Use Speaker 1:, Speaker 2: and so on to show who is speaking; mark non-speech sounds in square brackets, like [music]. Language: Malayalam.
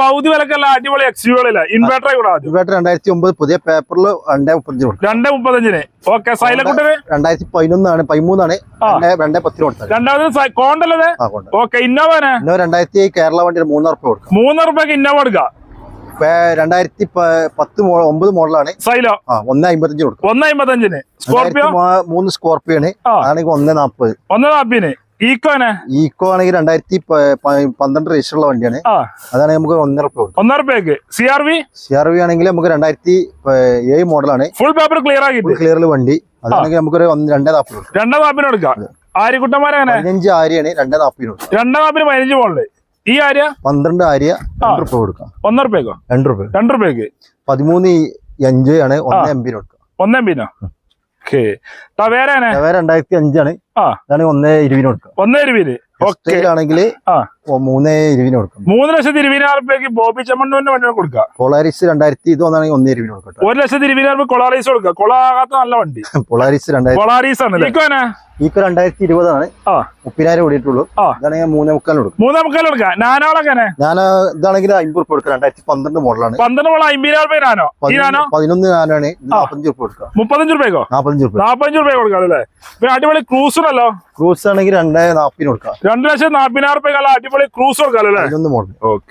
Speaker 1: പൗതി വിലക്കല്ല അടിപൊളി എക്സ്യൂകളില്ല ഇൻവേർട്ടർ കൂടെ
Speaker 2: ഇൻവേർട്ടർ രണ്ടായിരത്തി ഒമ്പത് പുതിയ പേപ്പറിൽ രണ്ടേ മുപ്പത്തഞ്ച്
Speaker 1: രണ്ട് മുപ്പത്തഞ്ചിന്. ഓക്കെ സൈലക്കുട്ടന്
Speaker 2: രണ്ടായിരത്തി പതിനൊന്നാണ് പതിമൂന്നാണ്. രണ്ടേ പത്തിന് കൊടുത്തത്.
Speaker 1: രണ്ടാമത്
Speaker 2: കോണ്ടല്ലേ
Speaker 1: ഓക്കെ ഇന്നോവന്
Speaker 2: പിന്നെ രണ്ടായിരത്തി കേരള വണ്ടി മൂന്ന് ഉറപ്പ് കൊടുക്കും.
Speaker 1: മൂന്ന് റുപ്യക്ക് ഇന്നോവ എടുക്കുക
Speaker 2: ഇപ്പൊ രണ്ടായിരത്തി പത്ത് ഒമ്പത് മോഡലാണ്.
Speaker 1: സൈലോ
Speaker 2: ഒന്ന് അമ്പത്തഞ്ച് കൊടുക്കും.
Speaker 1: ഒന്ന് അമ്പത്തഞ്ചിന്. സ്കോർപിയോ
Speaker 2: മൂന്ന് മൂന്ന് സ്കോർപ്പിയോ ആണ്. ആണെങ്കിൽ ഒന്ന് നാപ്പത്
Speaker 1: ഒന്ന് നാപ്പിന് ഈക്കോന്
Speaker 2: ഈക്കോ ആണെങ്കിൽ രണ്ടായിരത്തി പന്ത്രണ്ട് രജിസ്റ്റർ ഉള്ള വണ്ടിയാണ്. അതാണ് നമുക്ക് ഒന്നര
Speaker 1: ഒന്നര രൂപയ്ക്ക് C R V
Speaker 2: C R V ആണെങ്കിൽ നമുക്ക് രണ്ടായിരത്തി ഏഴ് മോഡലാണ്.
Speaker 1: ഫുൾ പേപ്പർ ക്ലിയർ ആക്കിയിട്ട്.
Speaker 2: ക്ലിയറിൽ വണ്ടി. അതാണെങ്കിൽ നമുക്കൊരു ഒന്ന് രണ്ടേ നാൽപ്പത്
Speaker 1: രണ്ടേ നാപ്പിന് എടുക്കാം ആര്യക്കുട്ടന്മാരെങ്ങനെ
Speaker 2: പതിനഞ്ച് ആര്യാണ് രണ്ടേ നാൽപ്പതിന്
Speaker 1: രണ്ടേ നാപ്പിന് പതിനഞ്ച് മോഡൽ. ഈ ആര്യ?
Speaker 2: പന്ത്രണ്ട് ആര്യ രണ്ട് റുപ്യ കൊടുക്കാം.
Speaker 1: ഒന്നര രൂപയ്ക്കോ
Speaker 2: രണ്ട് റുപ്യ
Speaker 1: രണ്ട് റുപ്യക്ക്
Speaker 2: പതിമൂന്ന് അഞ്ച് ആണ് ഒന്ന് എംപിന് കൊടുക്കാം
Speaker 1: ഒന്നേമ്പിനോ ഓക്കെ. ടവേരാനെ
Speaker 2: വേറെ രണ്ടായിരത്തി അഞ്ചാണ്.
Speaker 1: ആ.
Speaker 2: അതാണെങ്കിൽ ഒന്ന് ഇരുപതിന് കൊടുക്കുക.
Speaker 1: ഒന്നേ ഇരുപത് ഓക്കെ.
Speaker 2: ആണെങ്കിൽ
Speaker 1: ആ.
Speaker 2: മൂന്ന് ഇരുപതിന് കൊടുക്കും.
Speaker 1: മൂന്ന് ലക്ഷത്തി ഇരുപതിനായിരം റുപ്യക്ക് ബോബി ചെമ്മണ്ണൂരിന്റെ വണ്ടി കൊടുക്കുക.
Speaker 2: കൊളാരിസ് രണ്ടായിരത്തി ഇത് വന്നാണെങ്കിൽ ഒന്ന് ഇരുപതിന് കൊടുക്കട്ടെ.
Speaker 1: ഒരു ലക്ഷത്തി ഇരുപതിനായിരം റുപ്യ കൊളാറീസ് കൊടുക്കുക. കൊളാകാത്ത നല്ല വണ്ടി. [laughs]
Speaker 2: കൊളാരിസ് രണ്ടായിരത്തി
Speaker 1: കൊളാറീസ് ആണ്
Speaker 2: ഈക്ക് രണ്ടായിരത്തി ഇരുപതാണ്.
Speaker 1: ആ.
Speaker 2: മുപ്പതിനായിരം ഓടിയിട്ടുള്ളൂ. ഇതാണെങ്കിൽ മൂന്നേ മുക്കാലിന് കൊടുക്കും.
Speaker 1: മൂന്നേ മുക്കാൽ കൊടുക്കാം നാനോളങ്ങനെ
Speaker 2: ഞാൻ ഇതാണെങ്കിൽ അമ്പത് റുപ്യ കൊടുക്കാം രണ്ടായിരത്തി പന്ത്രണ്ട് മോഡലാണ്.
Speaker 1: പന്ത്രണ്ട് മോഡൽ അമ്പതിനായിരം റുപ്യ നാനോ? നാനോ?
Speaker 2: പതിനൊന്ന് നാനാണ് ആണ് നാൽപ്പത്തഞ്ച് റുപ്യ കൊടുക്കാം
Speaker 1: മുപ്പത്തഞ്ച് റുപ്യക്കോ
Speaker 2: നാൽപ്പത്തഞ്ച് റുപ്യ
Speaker 1: നാപ്പത്തഞ്ച് റുപ്യ കൊടുക്കാം അല്ലേ? അടിപൊളി ക്രൂസ് ഉണ്ടല്ലോ.
Speaker 2: ക്രൂസ് ആണെങ്കിൽ രണ്ടേ നാൽപ്പതിന് കൊടുക്കാം.
Speaker 1: രണ്ട് ലക്ഷം നാപ്പതിനായിരം റുപ്യ അടിപൊളി ക്രൂസ് കൊടുക്കാം അല്ലേ ഓക്കെ